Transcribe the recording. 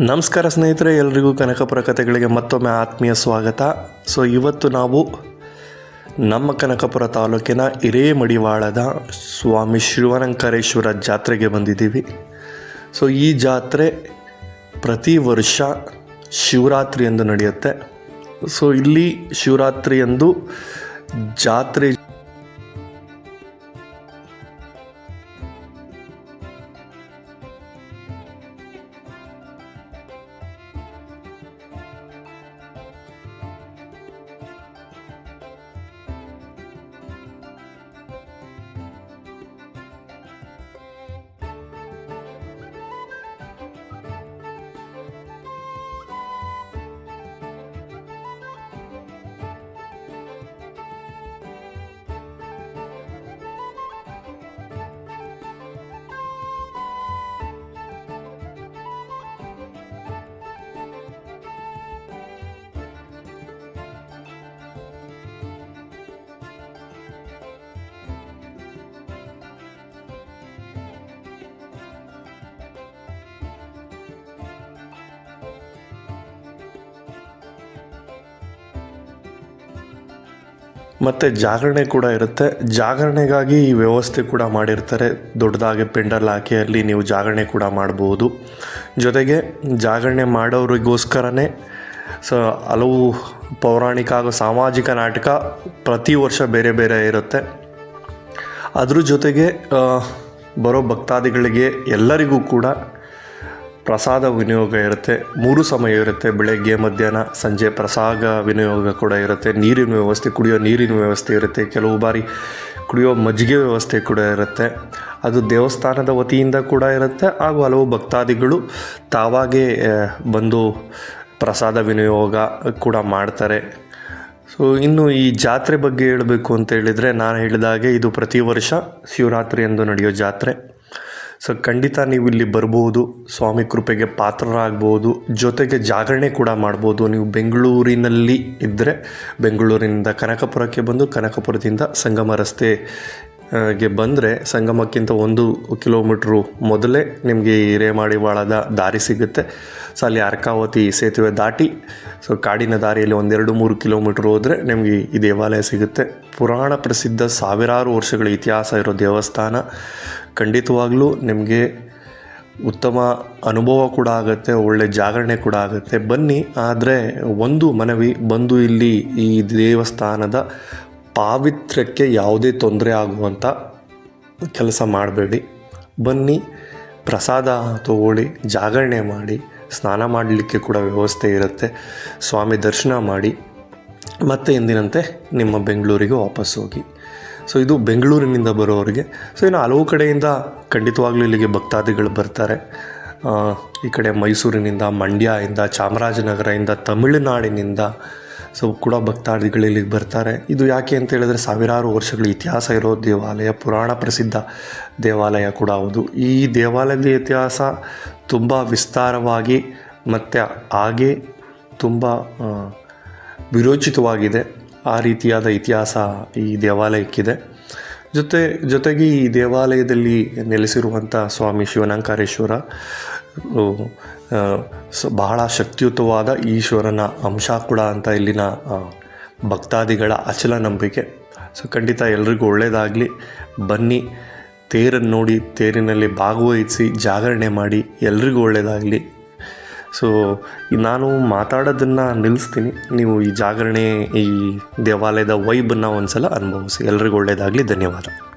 ನಮಸ್ಕಾರ ಸ್ನೇಹಿತರೆ, ಎಲ್ರಿಗೂ ಕನಕಪುರ ಕಥೆಗಳಿಗೆ ಮತ್ತೊಮ್ಮೆ ಆತ್ಮೀಯ ಸ್ವಾಗತ. ಸೊ ಇವತ್ತು ನಾವು ನಮ್ಮ ಕನಕಪುರ ತಾಲೂಕಿನ ಹಿರೇಮಡಿವಾಳದ ಸ್ವಾಮಿ ಶಿವನಂಕರೇಶ್ವರ ಜಾತ್ರೆಗೆ ಬಂದಿದ್ದೀವಿ. ಸೊ ಈ ಜಾತ್ರೆ ಪ್ರತಿ ವರ್ಷ ಶಿವರಾತ್ರಿಯಂದು ನಡೆಯುತ್ತೆ. ಸೊ ಇಲ್ಲಿ ಶಿವರಾತ್ರಿಯಂದು ಜಾತ್ರೆ ಮತ್ತು ಜಾಗರಣೆ ಕೂಡ ಇರುತ್ತೆ. ಜಾಗರಣೆಗಾಗಿ ಈ ವ್ಯವಸ್ಥೆ ಕೂಡ ಮಾಡಿರ್ತಾರೆ. ದೊಡ್ಡದಾಗಿ ಪೆಂಡಲ್ ಹಾಕಿ ಅಲ್ಲಿ ನೀವು ಜಾಗರಣೆ ಕೂಡ ಮಾಡ್ಬೋದು. ಜೊತೆಗೆ ಜಾಗರಣೆ ಮಾಡೋರಿಗೋಸ್ಕರನೇ ಸೊ ಹಲವು ಪೌರಾಣಿಕ ಹಾಗೂ ಸಾಮಾಜಿಕ ನಾಟಕ ಪ್ರತಿ ವರ್ಷ ಬೇರೆ ಬೇರೆ ಇರುತ್ತೆ. ಅದ್ರ ಜೊತೆಗೆ ಬರೋ ಭಕ್ತಾದಿಗಳಿಗೆ ಎಲ್ಲರಿಗೂ ಕೂಡ ಪ್ರಸಾದ ವಿನಿಯೋಗ ಇರುತ್ತೆ, ಮೂರು ಸಮಯ ಇರುತ್ತೆ, ಬೆಳಗ್ಗೆ, ಮಧ್ಯಾಹ್ನ, ಸಂಜೆ ಪ್ರಸಾದ ವಿನಿಯೋಗ ಕೂಡ ಇರುತ್ತೆ, ನೀರಿನ ವ್ಯವಸ್ಥೆ, ಕುಡಿಯೋ ನೀರಿನ ವ್ಯವಸ್ಥೆ ಇರುತ್ತೆ, ಕೆಲವು ಬಾರಿ ಕುಡಿಯೋ ಮಜ್ಜಿಗೆ ವ್ಯವಸ್ಥೆ ಕೂಡ ಇರುತ್ತೆ. ಅದು ದೇವಸ್ಥಾನದ ವತಿಯಿಂದ ಕೂಡ ಇರುತ್ತೆ, ಹಾಗೂ ಹಲವು ಭಕ್ತಾದಿಗಳು ತಾವಾಗೇ ಬಂದು ಪ್ರಸಾದ ವಿನಿಯೋಗ ಕೂಡ ಮಾಡ್ತಾರೆ. ಸೊ ಇನ್ನು ಈ ಜಾತ್ರೆ ಬಗ್ಗೆ ಹೇಳಬೇಕು ಅಂತ ಹೇಳಿದರೆ, ನಾನು ಹೇಳಿದಾಗೆ ಇದು ಪ್ರತಿ ವರ್ಷ ಶಿವರಾತ್ರಿ ಎಂದು ನಡೆಯೋ ಜಾತ್ರೆ. ಸೊ ಖಂಡಿತ ನೀವು ಇಲ್ಲಿ ಬರ್ಬೋದು, ಸ್ವಾಮಿ ಕೃಪೆಗೆ ಪಾತ್ರರಾಗ್ಬೋದು, ಜೊತೆಗೆ ಜಾಗರಣೆ ಕೂಡ ಮಾಡ್ಬೋದು. ನೀವು ಬೆಂಗಳೂರಿನಲ್ಲಿ ಇದ್ದರೆ ಬೆಂಗಳೂರಿನಿಂದ ಕನಕಪುರಕ್ಕೆ ಬಂದು ಕನಕಪುರದಿಂದ ಸಂಗಮ ರಸ್ತೆ ಗೆ ಬಂದರೆ ಸಂಗಮಕ್ಕಿಂತ ಒಂದು ಕಿಲೋಮೀಟ್ರು ಮೊದಲೇ ನಿಮಗೆ ಈ ಹಿರೇಮಾಡಿವಾಳದ ದಾರಿ ಸಿಗುತ್ತೆ. ಸೊ ಅಲ್ಲಿ ಅರ್ಕಾವತಿ ಸೇತುವೆ ದಾಟಿ, ಸೊ ಕಾಡಿನ ದಾರಿಯಲ್ಲಿ ಒಂದೆರಡು ಮೂರು ಕಿಲೋಮೀಟ್ರ್ ಹೋದರೆ ನಿಮಗೆ ಈ ದೇವಾಲಯ ಸಿಗುತ್ತೆ. ಪುರಾಣ ಪ್ರಸಿದ್ಧ ಸಾವಿರಾರು ವರ್ಷಗಳ ಇತಿಹಾಸ ಇರೋ ದೇವಸ್ಥಾನ. ಖಂಡಿತವಾಗ್ಲೂ ನಿಮಗೆ ಉತ್ತಮ ಅನುಭವ ಕೂಡ ಆಗುತ್ತೆ, ಒಳ್ಳೆ ಜಾಗರಣೆ ಕೂಡ ಆಗುತ್ತೆ. ಬನ್ನಿ, ಆದರೆ ಒಂದು ಮನವಿ, ಬಂದು ಇಲ್ಲಿ ಈ ದೇವಸ್ಥಾನದ ಪಾವಿತ್ರ್ಯಕ್ಕೆ ಯಾವುದೇ ತೊಂದರೆ ಆಗುವಂಥ ಕೆಲಸ ಮಾಡಬೇಡಿ. ಬನ್ನಿ, ಪ್ರಸಾದ ತಗೊಳ್ಳಿ, ಜಾಗರಣೆ ಮಾಡಿ, ಸ್ನಾನ ಮಾಡಲಿಕ್ಕೆ ಕೂಡ ವ್ಯವಸ್ಥೆ ಇರುತ್ತೆ. ಸ್ವಾಮಿ ದರ್ಶನ ಮಾಡಿ, ಮತ್ತೆ ಎಂದಿನಂತೆ ನಿಮ್ಮ ಬೆಂಗಳೂರಿಗೆ ವಾಪಸ್ ಹೋಗಿ. ಸೊ ಇದು ಬೆಂಗಳೂರಿನಿಂದ ಬರೋರಿಗೆ ಸೊ ಇನ್ನು ಹಲವು ಕಡೆಯಿಂದ ಖಂಡಿತವಾಗ್ಲೂ ಇಲ್ಲಿಗೆ ಭಕ್ತಾದಿಗಳು ಬರ್ತಾರೆ. ಈ ಕಡೆ ಮೈಸೂರಿನಿಂದ, ಮಂಡ್ಯದಿಂದ, ಚಾಮರಾಜನಗರದಿಂದ, ತಮಿಳುನಾಡಿನಿಂದ ಸೊ ಕೂಡ ಭಕ್ತಾದಿಗಳು ಇಲ್ಲಿಗೆ ಬರ್ತಾರೆ. ಇದು ಯಾಕೆ ಅಂತ ಹೇಳಿದ್ರೆ ಸಾವಿರಾರು ವರ್ಷಗಳ ಇತಿಹಾಸ ಇರೋ ದೇವಾಲಯ, ಪುರಾಣ ಪ್ರಸಿದ್ಧ ದೇವಾಲಯ ಕೂಡ ಹೌದು. ಈ ದೇವಾಲಯದ ಇತಿಹಾಸ ತುಂಬ ವಿಸ್ತಾರವಾಗಿ ಮತ್ತು ಹಾಗೆ ತುಂಬ ವಿರೋಚಿತವಾಗಿದೆ. ಆ ರೀತಿಯಾದ ಇತಿಹಾಸ ಈ ದೇವಾಲಯಕ್ಕಿದೆ. ಜೊತೆ, ಜೊತೆಗೆ ಈ ದೇವಾಲಯದಲ್ಲಿ ನೆಲೆಸಿರುವಂಥ ಸ್ವಾಮಿ ಶಿವನಂಕಾರೇಶ್ವರ ಬಹಳ ಶಕ್ತಿಯುತವಾದ ಈಶ್ವರನ ಅಂಶ ಕೂಡ ಅಂತ ಇಲ್ಲಿನ ಭಕ್ತಾದಿಗಳ ಅಚಲ ನಂಬಿಕೆ. ಸೊ ಖಂಡಿತ ಎಲ್ರಿಗೂ ಒಳ್ಳೆಯದಾಗಲಿ ಬನ್ನಿ, ತೇರನ್ನು ನೋಡಿ, ತೇರಿನಲ್ಲಿ ಭಾಗವಹಿಸಿ, ಜಾಗರಣೆ ಮಾಡಿ, ಎಲ್ರಿಗೂ ಒಳ್ಳೆಯದಾಗಲಿ ಸೊ, ನಾನು ಮಾತಾಡೋದನ್ನು ನಿಲ್ಲಿಸ್ತೀನಿ. ನೀವು ಈ ಜಾಗರಣೆ, ಈ ದೇವಾಲಯದ ವೈಬನ್ನು ಒಂದ್ಸಲ ಅನುಭವಿಸಿ. ಎಲ್ರಿಗೂ ಒಳ್ಳೆಯದಾಗಲಿ ಧನ್ಯವಾದ.